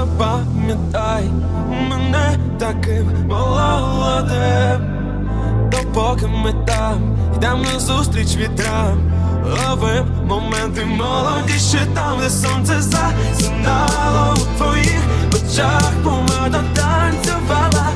запам'ятай. Мене таким молодим. То поки ми там, йдемо на зустріч вітрам, ловим моменти молоді, ще там, де сонце засинало в твоїх очах, помада танцювала.